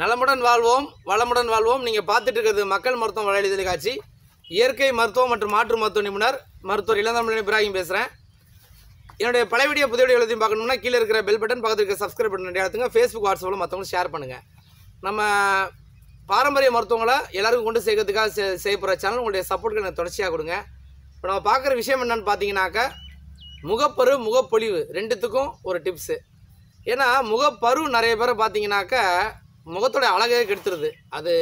நலமுடன் வாழ்வோம் வளமுடன் வாழ்வோம். நீங்கள் பார்த்துட்டு இருக்கிறது மக்கள் மருத்துவம் வலையொலி தொலைக்காட்சி இயற்கை மருத்துவம் மற்றும் மாற்று மருத்துவ நிபுணர் மருத்துவர் இளந்தமிழன் இப்ராஹிம் பேசுகிறேன் என்னுடைய பழைய வீடியோ புதிய வீடியோ எழுதி பார்க்கணும்னா கீழே இருக்கிற பெல் பட்டன் பக்கத்தில் இருக்க சப்ஸ்கிரைப் பட்டன் ரெண்டு ஃபேஸ்புக் வாட்ஸ்அப்பில் மற்றவங்களும் ஷேர் பண்ணுங்கள் நம்ம பாரம்பரிய மருத்துவங்களை எல்லாருக்கும் கொண்டு சேர்க்கறதுக்காக செ செய்ய போகிற சேனல் உங்களுடைய சப்போர்ட்டுக்கு எனக்கு தொடர்ச்சியாக கொடுங்க. இப்போ நம்ம பார்க்குற விஷயம் என்னென்னு பார்த்தீங்கன்னாக்கா முகப்பரு முகப்பொலிவு ரெண்டுத்துக்கும் ஒரு டிப்ஸு ஏன்னா முகப்பரு நிறைய பேரை பார்த்தீங்கன்னாக்கா முகத்தோட அழகே கெடுத்துருது. அது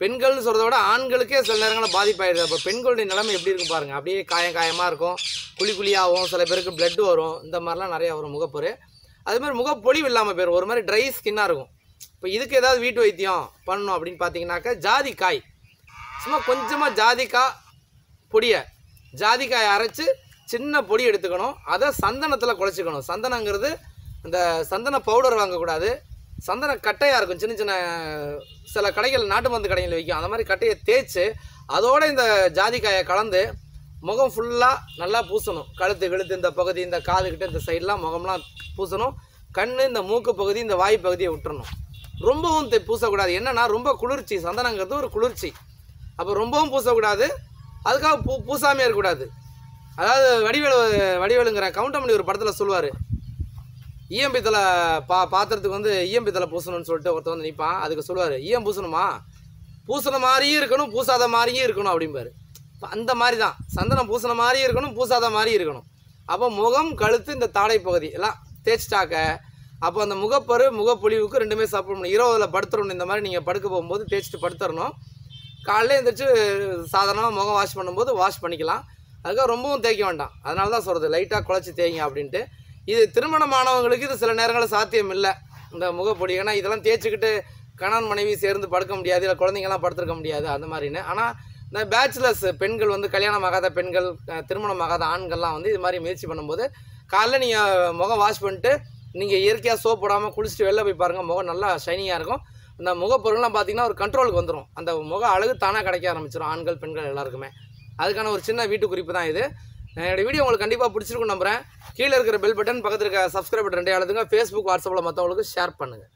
பெண்கள்னு சொல்கிறத விட ஆண்களுக்கே சில நேரங்களில் பாதிப்பாயிடுது. அப்போ பெண்களுடைய நிலைமை எப்படி இருக்கும் பாருங்கள் அப்படியே காயம் காயமாக இருக்கும். குழி குழியாகும் சில பேருக்கு பிளட் வரும். இந்த மாதிரிலாம் நிறையா வரும் முகப்பொரு. அதுமாதிரி முகப்பொழிவு இல்லாமல் போயிடும் ஒரு மாதிரி ட்ரை ஸ்கின்னாக இருக்கும். இப்போ இதுக்கு ஏதாவது வீட்டு வைத்தியம் பண்ணணும் அப்படின்னு பார்த்தீங்கன்னாக்கா ஜாதிக்காய் சும்மா கொஞ்சமாக ஜாதிக்காய் பொடியை ஜாதிக்காயை அரைச்சி சின்ன பொடி எடுத்துக்கணும். அதை சந்தனத்தில் குழச்சிக்கணும். சந்தனங்கிறது இந்த சந்தன பவுடர் வாங்கக்கூடாது. சந்தன கட்டையாக இருக்கும். சின்ன சின்ன சில கடைகள் நாட்டு மருந்து கடைகள் விற்கும். அந்த மாதிரி கட்டையை தேய்ச்சி அதோட இந்த ஜாதிக்காயை கலந்து முகம் ஃபுல்லாக நல்லா பூசணும். கழுத்து கழுத்து இந்த பகுதி இந்த காதுகிட்ட இந்த சைட்லாம் முகம்லாம் பூசணும். கண் இந்த மூக்கு பகுதி இந்த வாய் பகுதியை விட்டுறணும். ரொம்பவும் பூசக்கூடாது. என்னென்னா ரொம்ப குளிர்ச்சி. சந்தனங்கிறது ஒரு குளிர்ச்சி. அப்போ ரொம்பவும் பூசக்கூடாது. அதுக்காக பூ பூசாமே இருக்கக்கூடாது. அதாவது வடிவேலு வடிவேலுங்கிற கவுண்டமணி ஒரு படத்தில் சொல்லுவார் ஈயம்பித்தலை பா பாத்திரத்துக்கு வந்து ஈயம்பித்தலை பூசணும்னு சொல்லிட்டு ஒருத்தர் வந்து நிற்பான் அதுக்கு சொல்லுவார் இஎம் பூசணுமா? பூசின மாதிரியும் இருக்கணும் பூசாத மாதிரியும் இருக்கணும் அப்படிம்பாரு. அந்த மாதிரி தான் சந்தனம் பூசின மாதிரியும் இருக்கணும் பூசாத மாதிரியும் இருக்கணும். அப்போ முகம் கழுத்து இந்த தாடை பகுதி எல்லாம் தேய்ச்சிட்டாக்க அப்போ அந்த முகப்பரு முகப்பொழிவுக்கு ரெண்டுமே சாப்பிடணும் பண்ணணும் படுத்துடணும் இந்த மாதிரி நீங்கள் படுக்க போகும்போது தேய்ச்சிட்டு படுத்துடணும் காலையில் எழுந்திரிச்சு சாதாரணமாக முகம் வாஷ் பண்ணும்போது வாஷ் பண்ணிக்கலாம். அதுக்காக ரொம்பவும் தேய்க்க வேண்டாம். அதனால தான் சொல்கிறது லைட்டாக குழச்சி தேய்ங்க அப்படின்ட்டு. இது திருமணமானவங்களுக்கு இது சில நேரங்களில் சாத்தியம் இல்லை இந்த முகப்பொடி. ஏன்னா இதெல்லாம் தேய்ச்சிக்கிட்டு கணவன் மனைவி சேர்ந்து படுக்க முடியாது இல்லை குழந்தைங்கலாம் படுத்துருக்க முடியாது அந்த மாதிரின்னு. ஆனால் இந்த பேச்சுலர்ஸ் பெண்கள் வந்து கல்யாணம் ஆகாத பெண்கள் திருமணம் ஆகாத ஆண்கள்லாம் வந்து இது மாதிரி முயற்சி பண்ணும்போது காலைல நீங்கள் முகம் வாஷ் பண்ணிட்டு நீங்கள் இயற்கையாக சோப் போடாமல் குளிச்சுட்டு வெளில போய் பாருங்கள் முகம் நல்லா ஷைனிங்காக இருக்கும். அந்த முகப்பொருள்லாம் பார்த்தீங்கன்னா ஒரு கண்ட்ரோலுக்கு வந்துடும் அந்த முக அழகு தானாக கிடைக்க ஆரம்பிச்சிடும் ஆண்கள் பெண்கள் எல்லாருக்குமே. அதுக்கான ஒரு சின்ன வீட்டு குறிப்பு தான் இது. என்னோட வீடியோ உங்களுக்கு கண்டிப்பாக பிடிச்சிருக்கும் நம்புகிறேன் கீழே இருக்கிற பெல் பட்டன் பக்கத்தில் இருக்க சப்ஸ்கிரைப் பட்டன் ரெண்டே அழுதுங்க ஃபேஸ்புக் வாட்ஸ்அப்பில் மற்றவங்களுக்கு ஷேர் பண்ணுங்கள்